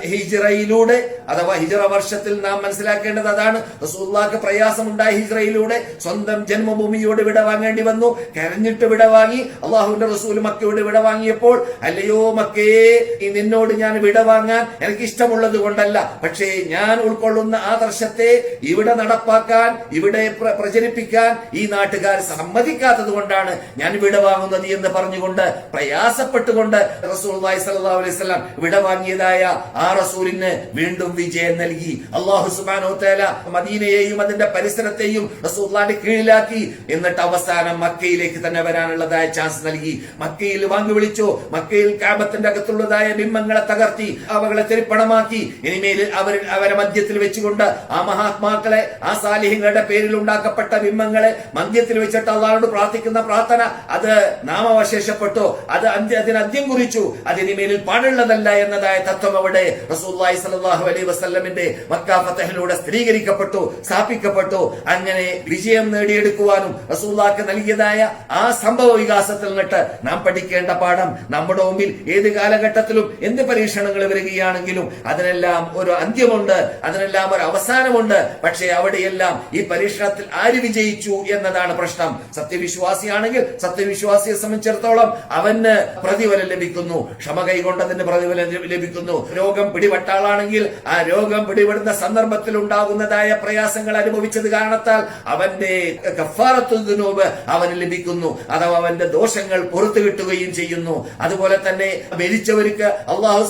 ഹിജ്റയിലൂടെ അഥവാ ഹിജറ വർഷത്തിൽ നാം മനസ്സിലാക്കേണ്ടത് അതാണ്. റസൂല്ലാക്ക് പ്രയാസമുണ്ടായ ഹിജറയിലൂടെ സ്വന്തം ജന്മഭൂമിയോട് വിടവാങ്ങേണ്ടി വന്നു. കരഞ്ഞിട്ട് വിടവാങ്ങി അള്ളാഹുവിന്റെ റസൂൽ മക്കയോട് വിടവാങ്ങിയപ്പോൾ അല്ലയോ മക്കയെ ഈ നിന്നോട് ഞാൻ വിടവാങ്ങാൻ എനിക്ക് ഇഷ്ടമുള്ളത് കൊണ്ടല്ല. പക്ഷേ ഞാൻ ഉൾക്കൊള്ളുന്ന ആദർശത്തെ ഇവിടെ നടപ്പാക്കാൻ ഇവിടെ പ്ര- പ്രചരിപ്പിക്കാൻ ഈ നാട്ടുകാർ സമ്മതിക്കാത്തത് കൊണ്ടാണ് ഞാൻ വിടവാങ്ങുന്നത് എന്ന് പറഞ്ഞുകൊണ്ട് പ്രയാസപ്പെട്ടുകൊണ്ട് അലൈഹി വസല്ലം വിട വാങ്ങിയതായ ആ റസൂലിന് വീണ്ടും വിജയം നൽകി. അള്ളാഹു സുബ്ഹാനഹു തേല മദീനയെയും അതിന്റെ പരിസരത്തെയും റസൂലുള്ളാഹിന്റെ കീഴിലാക്കി. എന്നിട്ട് അവസാനം മക്കയിലേക്ക് തന്നെ വരാനുള്ളതായ ചാൻസ് നൽകി. മക്കയിൽ വാങ്ങി വിളിച്ചു. മക്കയിൽ കാബത്തിന്റെ അകത്തുള്ളതായ ബിംബങ്ങളെ തകർത്തി. അവകളെ തെരിപ്പണമാക്കി. ഇനിമേൽ അവർ അവരെ മധ്യത്തിൽ വെച്ചുകൊണ്ട് ആ മഹാത്മാക്കളെ ആ സാലിഹ്യങ്ങളുടെ പേരിൽ ഉണ്ടാക്കപ്പെട്ട ബിംബങ്ങളെ മധ്യത്തിൽ വെച്ചിട്ട് അള്ളാഹോട് പ്രാർത്ഥിക്കുന്ന പ്രാർത്ഥന അത് നാമവശേഷപ്പെട്ടു. അത് അന്ത്യ അന്ത്യം കുറിച്ചു. അതിനിമേലിൽ പാടുള്ളതല്ല എന്നതായ തത്വം അവിടെ അലൈഹി വസല്ലമിന്റെ മക്ക സ്ഥിരീകരിക്കപ്പെട്ടു സ്ഥാപിക്കപ്പെട്ടു. അങ്ങനെ വിജയം നേടിയെടുക്കുവാനും റസൂല്ലാക്ക് നൽകിയതായ ആ സംഭവ വികാസത്തിൽ നിന്നിട്ട് നാം പഠിക്കേണ്ട പാഠം നമ്മുടെ മുമ്പിൽ ഏത് കാലഘട്ടത്തിലും എന്ത് പരീക്ഷണങ്ങൾ വരികയാണെങ്കിലും അതിനെല്ലാം ഒരു അന്ത്യമുണ്ട് അതിനെല്ലാം ഒരു അവസാനമുണ്ട്. പക്ഷേ അവിടെയെല്ലാം ഈ പരീക്ഷണത്തിൽ ആര് വിജയിച്ചു എന്നതാണ് പ്രശ്നം. സത്യവിശ്വാസിയാണെങ്കിൽ സത്യവിശ്വാസിയെ സംബന്ധിച്ചിടത്തോളം അവന് പ്രതിഫലം ലഭിക്കുന്നു. ക്ഷമ കൈകൊണ്ടതിന് പ്രതിഫലം ലഭി- ലഭിക്കുന്നു. രോഗം പിടിപെട്ടാളാണെങ്കിൽ ആ രോഗം പിടിപെടുന്ന സന്ദർഭത്തിൽ ഉണ്ടാകുന്നതായ പ്രയാസങ്ങൾ അനുഭവിച്ചത് കാരണത്താൽ അവന്റെ കഫാറത്തുനോബ് അവന് ലഭിക്കുന്നു. അഥവാ അവന്റെ ദോഷങ്ങൾ പുറത്തു കിട്ടുകയും ചെയ്യുന്നു. അതുപോലെ തന്നെ മരിച്ചവർക്ക് അള്ളാഹു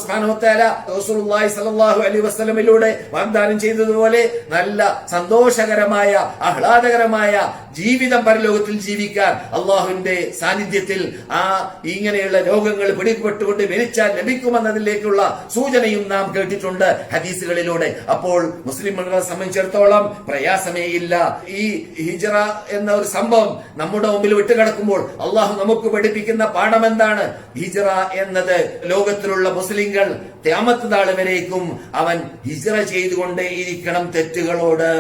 സ്വല്ലല്ലാഹു അലൈഹി വസല്ലമയിലൂടെ വാഗ്ദാനം ചെയ്തതുപോലെ നല്ല സന്തോഷകരമായ ആഹ്ലാദകരമായ ജീവിതം പരലോകത്തിൽ ജീവിക്കാൻ അള്ളാഹുവിന്റെ സാന്നിധ്യത്തിൽ ആ ഇങ്ങനെയുള്ള രോഗങ്ങൾ പിടിപെട്ടുകൊണ്ട് മരിച്ചാൽ ലഭിക്കുമെന്നതിലേക്കുള്ള സൂചനയും നാം കേട്ടിട്ടുണ്ട് ഹദീസുകളിലൂടെ. അപ്പോൾ മുസ്ലിമുകളെ സംബന്ധിച്ചിടത്തോളം പ്രയാസമേ ഇല്ല ഈ ഹിജറ എന്ന ഒരു സംഭവം നമ്മുടെ മുമ്പിൽ വിട്ടുകിടക്കുമ്പോൾ അള്ളാഹു നമുക്ക് പഠിപ്പിക്കുന്ന പാഠം എന്താണ് ഹിജറ എന്നത് ലോകത്തിലുള്ള മുസ്ലിങ്ങൾ ത്യാമത്ത് നാൾ വരേക്കും അവൻ ഹിജറ ചെയ്തുകൊണ്ടേ ഇരിക്കണം തെറ്റുകളോട്.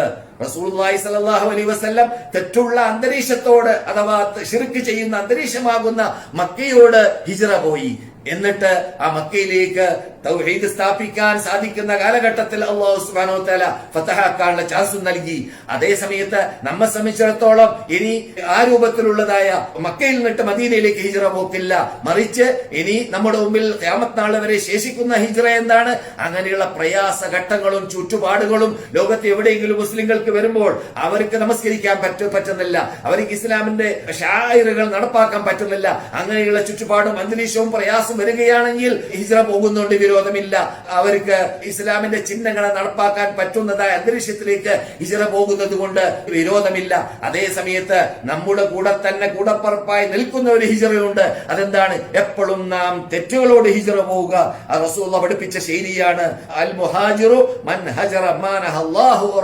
റസൂലുള്ളാഹി സലാഹു അലൈ വസല്ലം തെറ്റുള്ള അന്തരീക്ഷത്തോട് അഥവാ ഷിർക്ക് ചെയ്യുന്ന അന്തരീക്ഷമാകുന്ന മക്കയോട് ഹിജറ പോയി. എന്നിട്ട് ആ മക്കയിലേക്ക് തൗഹീദ് സ്ഥാപിക്കാൻ സാധിക്കുന്ന കാലഘട്ടത്തിൽ അള്ളാഹു സുബാനോ തല ഫത്തഹാക്കാനുള്ള ചാൻസ് നൽകി. അതേ സമയത്ത് നമ്മെ സംബന്ധിച്ചിടത്തോളം ഇനി ആ രൂപത്തിലുള്ളതായ മക്കയിൽ നിന്നിട്ട് മദീനയിലേക്ക് ഹിജറ പോക്കില്ല. മറിച്ച് ഇനി നമ്മുടെ മുമ്പിൽ ഖിയാമത്ത് നാൾ വരെ ശേഷിക്കുന്ന ഹിജറ എന്താണ്? അങ്ങനെയുള്ള പ്രയാസ ഘട്ടങ്ങളും ചുറ്റുപാടുകളും ലോകത്ത് എവിടെയെങ്കിലും മുസ്ലിങ്ങൾക്ക് വരുമ്പോൾ അവർക്ക് നമസ്കരിക്കാൻ പറ്റ പറ്റുന്നില്ല. അവർക്ക് ഇസ്ലാമിന്റെ ഷായറുകൾ നടപ്പാക്കാൻ പറ്റുന്നില്ല. അങ്ങനെയുള്ള ചുറ്റുപാടും അന്തരീക്ഷവും പ്രയാസം വരികയാണെങ്കിൽ ഹിജ്റ പോകുന്നുണ്ട് വിരോധമില്ല. അവർക്ക് ഇസ്ലാമിന്റെ ചിഹ്നങ്ങളെ നടപ്പാക്കാൻ പറ്റുന്നതായ അന്തരീക്ഷത്തിലേക്ക് ഹിജ്റ പോകുന്നത് കൊണ്ട് വിരോധമില്ല. അതേ സമയത്ത് നമ്മുടെ കൂടെ തന്നെ കൂടപ്പറപ്പായി നിൽക്കുന്ന ഒരു ഹിജറയുണ്ട്. അതെന്താണ്? എപ്പോഴും നാം തെറ്റുകളോട് ഹിജറ പോവുക. റസൂള്ള പഠിപ്പിച്ച ശൈലിയാണ് അൽ മുഹാജിറു മൻ ഹജറ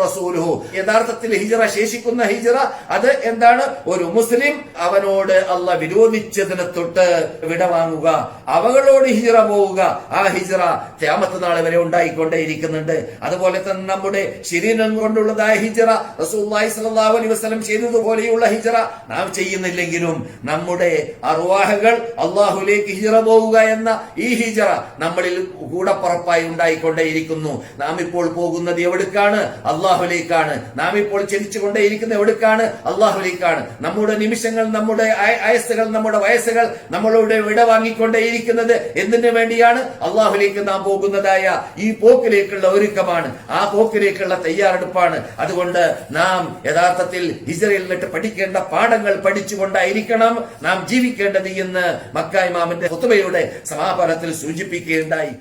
റസൂലുഹു. യഥാർത്ഥത്തിൽ ഹിജറ ശേഷിക്കുന്ന ഹിജറ അത് എന്താണ്? ഒരു മുസ്ലിം അവനോട് അല്ല വിരോധിച്ചതിനെ തൊട്ട് വിടവാങ്ങുക. അവകളോട് ഹിജറ പോവുക. ആ ഹിജറ ക്യാമത്ത് നാളെ വരെ ഉണ്ടായിക്കൊണ്ടേയിരിക്കുന്നുണ്ട്. അതുപോലെ തന്നെ നമ്മുടെ ശരീരം കൊണ്ടുള്ളതായ ഹിജറ അലൈഹി വസല്ലം ചെയ്തതുപോലെയുള്ള ഹിജറ നാം ചെയ്യുന്നില്ലെങ്കിലും നമ്മുടെ അറുവാഹകൾ അള്ളാഹുലേക്ക് ഹിജറ പോവുക എന്ന ഈ ഹിജറ നമ്മളിൽ കൂടപ്പുറപ്പായി ഉണ്ടായിക്കൊണ്ടേയിരിക്കുന്നു. നാം ഇപ്പോൾ പോകുന്നത് എവിടേക്കാണ്? അള്ളാഹുലേക്കാണ് നാം ഇപ്പോൾ ചലിച്ചുകൊണ്ടേയിരിക്കുന്നത് എവിടേക്കാണ്? അള്ളാഹുലേക്കാണ് നമ്മുടെ നിമിഷങ്ങൾ നമ്മുടെ ആയസ്സുകൾ നമ്മുടെ വയസ്സുകൾ നമ്മളോട് വിട വാങ്ങിക്കൊണ്ടേയിരിക്കുന്നത് എന്തിനു വേണ്ടിയാണ്? അള്ളാഹുലേക്ക് നാം പോകുന്നതായ ഈ പോക്കിലേക്കുള്ള ഒരുക്കമാണ്. ആ പോക്കിലേക്കുള്ള തയ്യാറെടുപ്പാണ്. അതുകൊണ്ട് നാം യഥാർത്ഥത്തിൽ ഇസ്രയേലിൽ നിന്ന് പഠിക്കേണ്ട പാഠങ്ങൾ പഠിച്ചുകൊണ്ടായിരിക്കണം നാം ജീവിക്കേണ്ടത് എന്ന് മക്ക ഒത്തുമയുടെ സമാപനത്തിൽ സൂചിപ്പിക്കുകയുണ്ടായി.